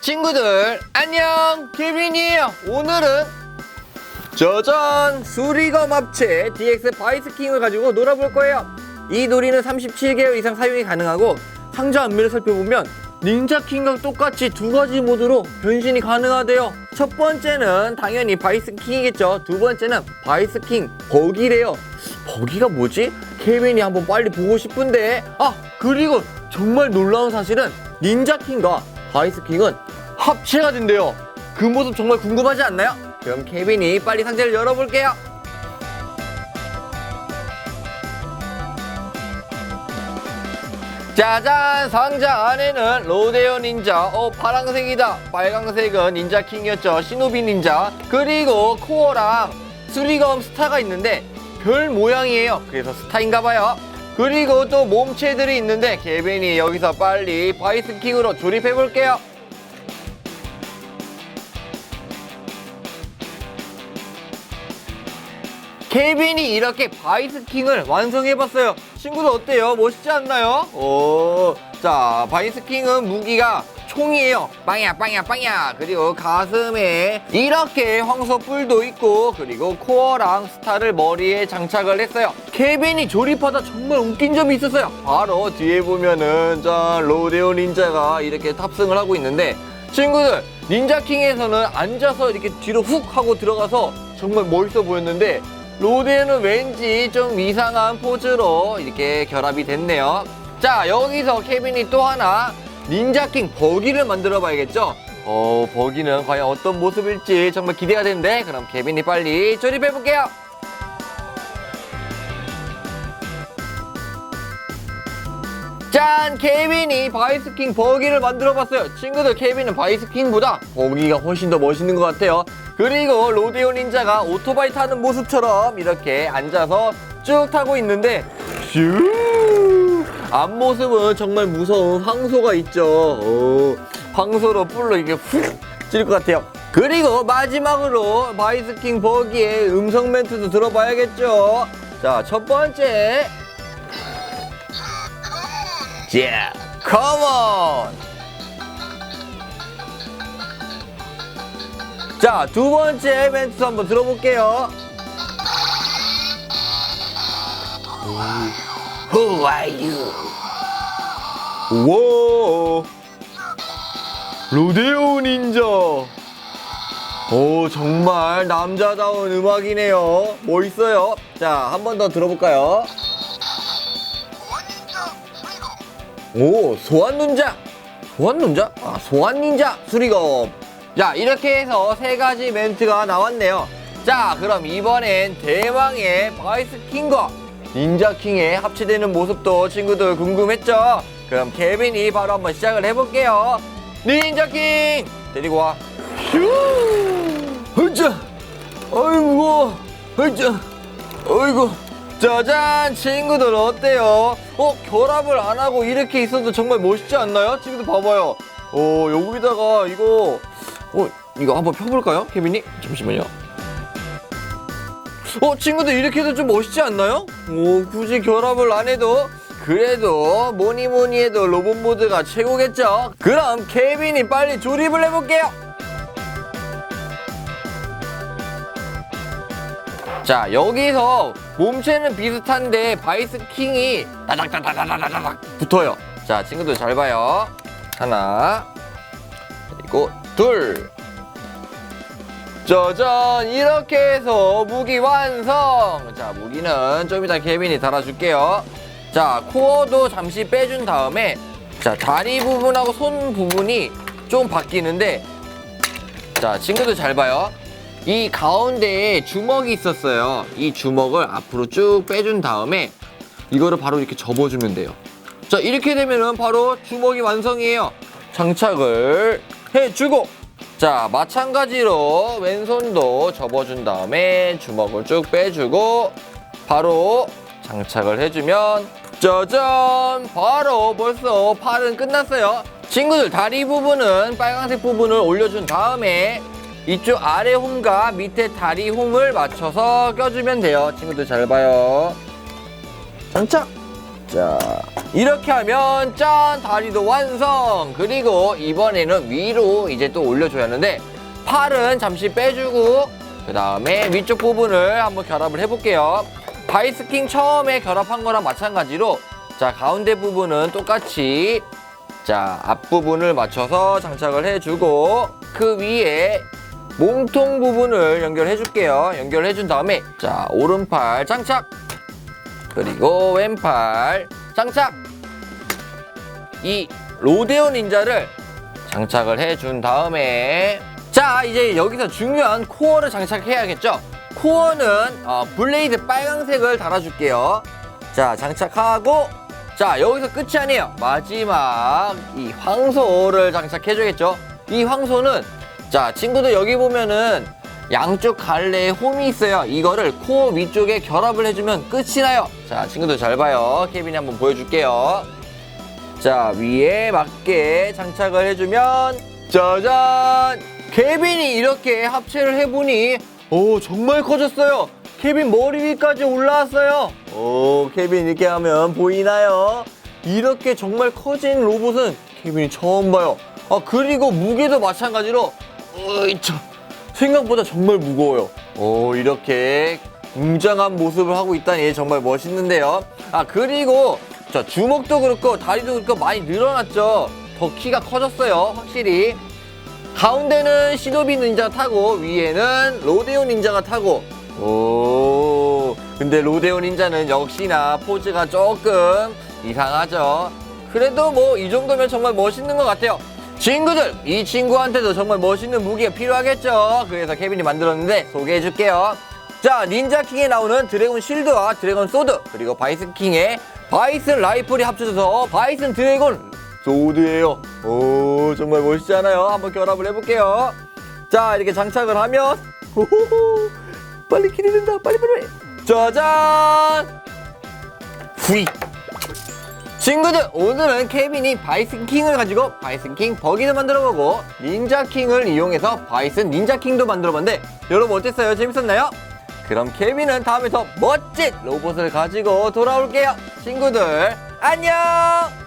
친구들 안녕! 케빈이에요. 오늘은 짜잔 수리검 합체 DX 바이스킹을 가지고 놀아볼 거예요. 이 놀이는 37개월 이상 사용이 가능하고 상자 앞면을 살펴보면 닌자킹과 똑같이 두 가지 모드로 변신이 가능하대요. 첫 번째는 당연히 바이스킹이겠죠. 두 번째는 바이스킹 버기래요. 버기가 뭐지? 케빈이 한번 빨리 보고 싶은데. 아 그리고 정말 놀라운 사실은 닌자킹과 바이스킹은 합체가 된대요. 그 모습 정말 궁금하지 않나요? 그럼 케빈이 빨리 상자를 열어볼게요. 짜잔 상자 안에는 로데오 닌자 어 파랑색이다. 빨강색은 닌자킹이었죠. 시노비 닌자 그리고 코어랑 수리검 스타가 있는데 별 모양이에요. 그래서 스타인가봐요 그리고 또 몸체들이 있는데 케빈이 여기서 빨리 바이스킹으로 조립해 볼게요 케빈이 이렇게 바이스킹을 완성해봤어요. 친구들 어때요? 멋있지 않나요? 오, 자, 바이스킹은 무기가 총이에요. 빵야, 빵야, 빵야. 그리고 가슴에 이렇게 황소뿔도 있고, 그리고 코어랑 스타를 머리에 장착을 했어요. 케빈이 조립하다 정말 웃긴 점이 있었어요. 바로 뒤에 보면은, 자, 로데오 닌자가 이렇게 탑승을 하고 있는데, 친구들, 닌자킹에서는 앉아서 이렇게 뒤로 훅 하고 들어가서 정말 멋있어 보였는데, 로데는 왠지 좀 이상한 포즈로 이렇게 결합이 됐네요. 자, 여기서 케빈이 또 하나 닌자킹 버기를 만들어 봐야겠죠? 어, 버기는 과연 어떤 모습일지 정말 기대가 되는데, 그럼 케빈이 빨리 조립해 볼게요. 짠! 케빈이 바이스킹 버기를 만들어 봤어요. 친구들, 케빈은 바이스킹보다 버기가 훨씬 더 멋있는 것 같아요. 그리고 로데오 닌자가 오토바이 타는 모습처럼 이렇게 앉아서 쭉 타고 있는데, 슈! 앞모습은 정말 무서운 황소가 있죠. 오, 황소로 뿔로 이렇게 훅 찔 것 같아요. 그리고 마지막으로 바이스킹 버기의 음성 멘트도 들어봐야겠죠. 자, 첫 번째. Yeah, come on. 자, 두 번째 멘트 한번 들어볼게요. Who are you? 와, 로데오 닌자. 오, 정말 남자다운 음악이네요. 멋있어요. 자, 한 번 더 들어볼까요? 오 소환 닌자 소환 닌자 아 소환 닌자 수리검 자 이렇게 해서 세 가지 멘트가 나왔네요 자 그럼 이번엔 대왕의 바이스킹과 닌자킹의 합체되는 모습도 친구들 궁금했죠 그럼 케빈이 바로 한번 시작을 해볼게요 닌자킹 데리고 와 휴! 으쌰! 어이 무거워 으쌰! 어이구 짜잔 친구들 어때요? 어 결합을 안 하고 이렇게 있어도 정말 멋있지 않나요? 친구들 봐봐요 어 여기다가 이거 어 이거 한번 펴볼까요 케빈이? 잠시만요 어 친구들 이렇게 해도 좀 멋있지 않나요? 오 굳이 결합을 안 해도 그래도 뭐니 뭐니 해도 로봇 모드가 최고겠죠? 그럼 케빈이 빨리 조립을 해볼게요. 자 여기서 몸체는 비슷한데 바이스킹이 따닥따닥따닥따닥 붙어요. 자 친구들 잘 봐요. 하나 그리고 둘 짜잔 이렇게 해서 무기 완성 자 무기는 좀 이따 케빈이 달아줄게요 자 코어도 잠시 빼준 다음에 자 다리 부분하고 손 부분이 좀 바뀌는데 자 친구들 잘 봐요 이 가운데에 주먹이 있었어요. 이 주먹을 앞으로 쭉 빼준 다음에 이거를 바로 이렇게 접어주면 돼요. 자, 이렇게 되면은 바로 주먹이 완성이에요. 장착을 해주고 자, 마찬가지로 왼손도 접어준 다음에 주먹을 쭉 빼주고 바로 장착을 해주면 짜잔! 바로 벌써 팔은 끝났어요. 친구들 다리 부분은 빨간색 부분을 올려준 다음에 이쪽 아래 홈과 밑에 다리 홈을 맞춰서 껴주면 돼요. 친구들 잘 봐요. 장착! 자 이렇게 하면 짠 다리도 완성. 그리고 이번에는 위로 이제 또 올려줘야 하는데 팔은 잠시 빼주고 그 다음에 위쪽 부분을 한번 결합을 해볼게요. 바이스킹 처음에 결합한 거랑 마찬가지로 자 가운데 부분은 똑같이 자 앞부분을 맞춰서 장착을 해주고 그 위에 몸통 부분을 연결해 줄게요. 연결해 준 다음에 자 오른팔 장착 그리고 왼팔. 장착! 이 로데오 닌자를 장착을 해준 다음에 자 이제 여기서 중요한 코어를 장착해야겠죠? 코어는 어, 블레이드 빨강색을 달아줄게요. 자 장착하고 자 여기서 끝이 아니에요. 마지막 이 황소를 장착해줘야겠죠? 이 황소는 자 친구들 여기 보면은 양쪽 갈래에 홈이 있어요. 이거를 코어 위쪽에 결합을 해주면 끝이 나요. 자 친구들 잘 봐요. 케빈이 한번 보여줄게요. 자 위에 맞게 장착을 해주면 짜잔! 케빈이 이렇게 합체를 해보니 오 정말 커졌어요. 케빈 머리 위까지 올라왔어요. 오 케빈 이렇게 하면 보이나요? 이렇게 정말 커진 로봇은 케빈이 처음 봐요. 아 그리고 무게도 마찬가지로 으이차 생각보다 정말 무거워요. 오 이렇게 웅장한 모습을 하고 있다니 정말 멋있는데요. 아 그리고 자 주먹도 그렇고 다리도 그렇고 많이 늘어났죠. 더 키가 커졌어요 확실히. 가운데는 시도비 닌자가 타고 위에는 로데오 닌자가 타고. 오 근데 로데오 닌자는 역시나 포즈가 조금 이상하죠. 그래도 뭐 이 정도면 정말 멋있는 것 같아요 친구들 이 친구한테도 정말 멋있는 무기가 필요하겠죠? 그래서 케빈이 만들었는데 소개해 줄게요. 자 닌자킹에 나오는 드래곤 실드와 드래곤 소드 그리고 바이슨킹의 바이슨 라이플이 합쳐져서 바이슨 드래곤 소드예요. 오 정말 멋있지 않아요? 한번 결합을 해볼게요. 자 이렇게 장착을 하면 호호호 빨리 기대된다 빨리 빨리. 짜잔! 후이 친구들 오늘은 케빈이 바이슨킹을 가지고 바이슨킹 버기를 만들어보고 닌자킹을 이용해서 바이슨 닌자킹도 만들어봤는데 여러분 어땠어요? 재밌었나요? 그럼 케빈은 다음에 더 멋진 로봇을 가지고 돌아올게요 친구들 안녕